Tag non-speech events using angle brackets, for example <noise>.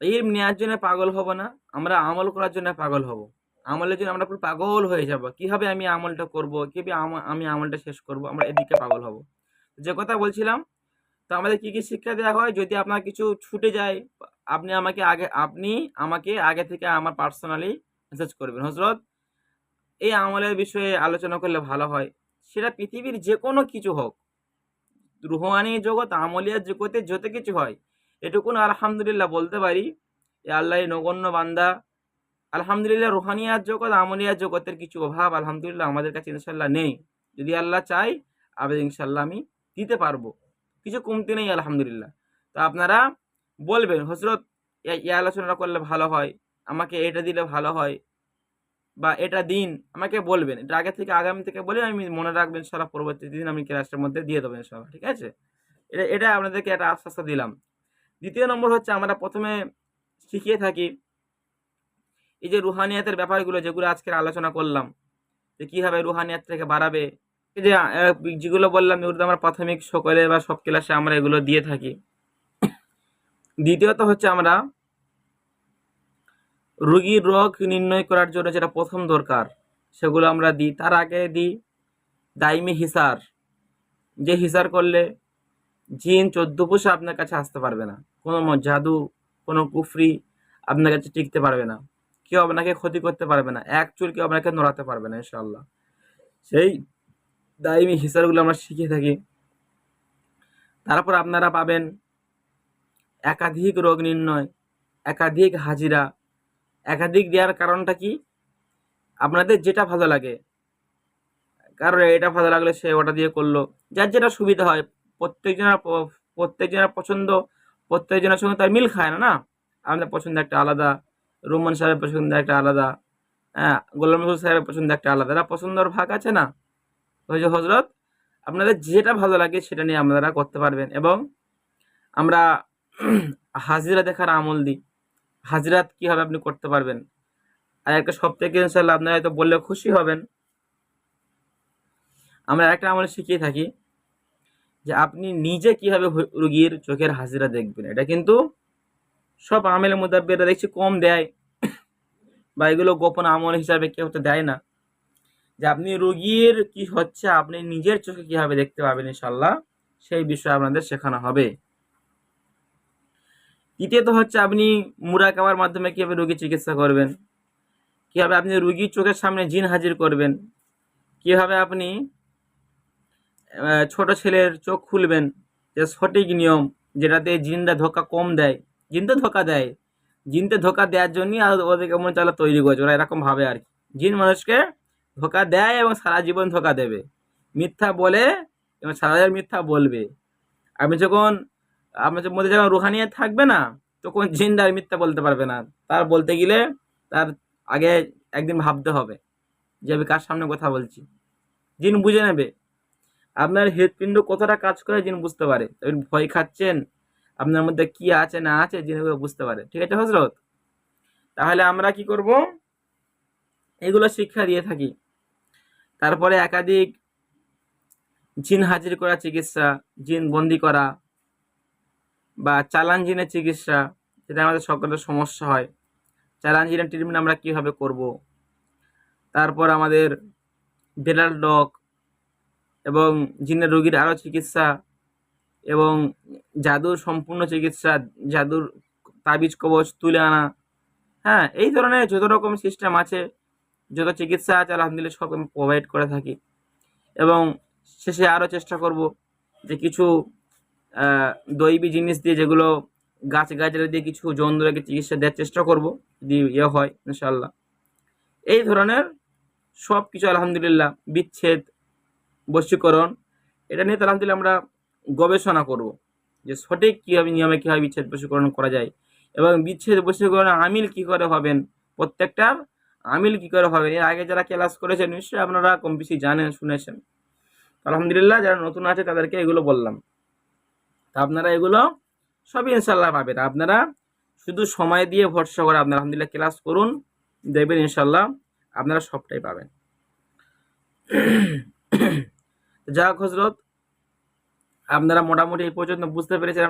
ইলম নেওয়ার জন্য পাগল হব না, আমরা আমল করার জন্য পাগল হব। আমলের জন্য আমরা পুরো পাগল হয়ে যাব। কীভাবে আমি আমলটা করব, কীভাবে আম- আমি আমলটা শেষ করব, আমরা এদিকে পাগল হব। যে কথা বলছিলাম, তো আমাদের কি কি শিক্ষা দেওয়া হয়? যদি আপনার কিছু ছুটে যায়, আপনি আমাকে আগে, আপনি আমাকে আগে থেকে আমার পার্সোনালি মেসেজ করবেন। হজরত এই আমলের বিষয়ে আলোচনা করলে ভালো হয়। সেটা পৃথিবীর যে কোনো কিছু হোক। রুহানি জগৎ, আমলিয়ার জগতে যত কিছু হয় এটুকুন আলহামদুলিল্লাহ বলতে পারি, এ আল্লাহ নগণ্য বান্দা। আলহামদুলিল্লাহ রুহানিয়ার জগৎ, আমলিয়ার জগতের কিছু অভাব আলহামদুলিল্লাহ আমাদের কাছে ইনশাল্লাহ নেই। যদি আল্লাহ চাই আবার ইনশাল্লাহ আমি দিতে পারব। কিছু কমতি নেই আলহামদুলিল্লাহ। তো আপনারা বলবেন হজরত এই আলোচনাটা করলে ভালো হয়, আমাকে এটা দিলে ভালো হয়, বা এটা দিন, আমাকে বলবেন। এটা আগে থেকে, আগামী থেকে বলে আমি মনে রাখবেন সারা পরবর্তী দিন আমি ক্লাসের মধ্যে দিয়ে দেবেন সব ঠিক আছে? এটা এটা আপনাদেরকে একটা আশ্বাস দিলাম। দ্বিতীয় নম্বর হচ্ছে আমরা প্রথমে শিখিয়ে থাকি এই যে রুহানিয়াতের ব্যাপারগুলো যেগুলো আজকের আলোচনা করলাম, যে কীভাবে রুহানিয়াত থেকে বাড়াবে। এই যে যেগুলো বললাম, এগুলো আমরা প্রাথমিক সকলে বা সব ক্লাসে আমরা এগুলো দিয়ে থাকি। দ্বিতীয়ত হচ্ছে আমরা রুগীর রোগ নির্ণয় করার জন্য যেটা প্রথম দরকার, সেগুলো আমরা দিই। তার আগে দিই দাইমি হিসার। যে হিসার করলে জিন চোদ্দ পুষে আপনার কাছে আসতে পারবে না। কোনো জাদু, কোনো কুফরি আপনার কাছে টিকতে পারবে না। কেউ আপনাকে ক্ষতি করতে পারবে না। এক চুল কেউ আপনাকে নড়াতে পারবে না ইনশাল্লাহ সেই দাইমি হিসারগুলো আমরা শিখে থাকি। তারপর আপনারা পাবেন একাধিক রোগ নির্ণয়, একাধিক হাজিরা। একাধিক দেওয়ার কারণটা কি? আপনাদের যেটা ভালো লাগে। কারণ এটা ভালো লাগলে সে ওটা দিয়ে করল। যার যেটা সুবিধা হয় প্রত্যেকজনের প্রত্যেকজনের পছন্দ, প্রত্যেকজনের সঙ্গে তার মিল খায় না না? আমাদের পছন্দ একটা আলাদা, রোমান সাহেবের পছন্দ একটা আলাদা হ্যাঁ গোলাম রসুল সাহেবের পছন্দ একটা আলাদা। এরা পছন্দর ভাগ আছে না? ওই যে হজরত আপনাদের যেটা ভালো লাগে সেটা নিয়ে আপনারা করতে পারবেন। এবং আমরা <clears throat> হাজিরা দেখার আমল দিই। হাজিরাত কীভাবে আপনি করতে পারবেন? আর একটা সব থেকে ইনশাল্লাহ আপনারা হয়তো বললে খুশি হবেন। আমরা একটা আমল শিখিয়ে থাকি। যে আপনি নিজে কীভাবে রুগীর চোখের হাজিরা দেখবেন, এটা কিন্তু সব মধ্যে এটা দেখছি কম দেয়। বা এগুলো গোপন আমল হিসাবে কেউ তো দেয় না। যে আপনি রুগীর কি হচ্ছে, আপনি নিজের চোখে কীভাবে দেখতে পাবেন ইনশাল্লাহ সেই বিষয়ে আপনাদের শেখানো হবে। তৃতীয়ত হচ্ছে আপনি মুরাকাবার মাধ্যমে কীভাবে রোগী চিকিৎসা করবেন, কীভাবে আপনি রুগীর চোখের সামনে জিন হাজির করবেন, কীভাবে আপনি ছোট ছেলের চোখ খুলবেন যে সঠিক নিয়ম, যেটাতে জিনটা ধোকা কম দেয়। জিন তো ধোকা দেয়। জিনতে ধোকা দেওয়ার জন্যই ওদেরকে মনে চালা তৈরি করেছে, ওরা এরকম ভাবে আর কি। জিন মানুষকে ধোকা দেয় এবং সারা জীবন ধোকা দেবে। মিথ্যা বলে এবং সারা জীবন মিথ্যা বলবে। আপনি যখন আপনার মধ্যে যখন রুহানিয়া থাকবে না, তখন জিনটা আর মিথ্যা বলতে পারবে না। তার বলতে গেলে তার আগে একদিন ভাবতে হবে যে আমি কার সামনে কথা বলছি। জিন বুঝে নেবে। আপনার হৃৎপিণ্ড কতটা কাজ করে যিনি বুঝতে পারে। ভয় খাচ্ছেন, আপনার মধ্যে কি আছে, না আছে এগুলো বুঝতে পারে। ঠিক আছে হজরত? তাহলে আমরা কি করব? এগুলো শিক্ষা দিয়ে থাকি। তারপরে একাধিক জিন হাজির করা চিকিৎসা, জিন বন্দি করা বা চালান জিনের চিকিৎসা, যেটা আমাদের সকলের সমস্যা হয়। চালান জিনের ট্রিটমেন্ট আমরা কীভাবে করব? তারপর আমাদের বেলাল ডগ এবং জিনের রোগীর আরও চিকিৎসা এবং জাদুর সম্পূর্ণ চিকিৎসা, জাদুর তাবিজ কবচ তুলে আনা। হ্যাঁ এই ধরনের যত রকম সিস্টেম আছে, যত চিকিৎসা আছে, আলহামদুলিল্লাহ সব আমি প্রোভাইড করে থাকি। এবং শেষে আরও চেষ্টা করব যে কিছু দৈবী জিনিস দিয়ে যেগুলো গাছ গাছরা দিয়ে কিছু জন্তুকে চিকিৎসা দেওয়ার চেষ্টা করব, যদি ইয়ে হয় ইনশাল্লাহ এই ধরনের সব কিছু আলহামদুলিল্লাহ বিচ্ছেদ বশীকরণ এটা নিয়ে তো আলহামদুলিল্লাহ আমরা গবেষণা করব যে সঠিক কীভাবে নিয়মে কীভাবে বিচ্ছেদ বশীকরণ করা যায় এবং বিচ্ছেদ বশীকরণ আমিল কী করে হবেন, প্রত্যেকটার আমিল কী করে হবে এর আগে যারা ক্লাস করেছেন নিশ্চয়ই আপনারা কম বেশি জানেন, শুনেছেন। আলহামদুলিল্লাহ যারা নতুন আছে তাদেরকে এগুলো বললাম। তা আপনারা এগুলো সবই ইনশাল্লাহ পাবেন। আপনারা শুধু সময় দিয়ে ভরসা করে আপনারা আলহামদুলিল্লাহ ক্লাস করুন, দেখবেন ইনশাল্লাহ আপনারা সবটাই পাবেন। যা হোক হজরত আপনারা মোটামুটি এই পর্যন্ত বুঝতে পেরেছেন।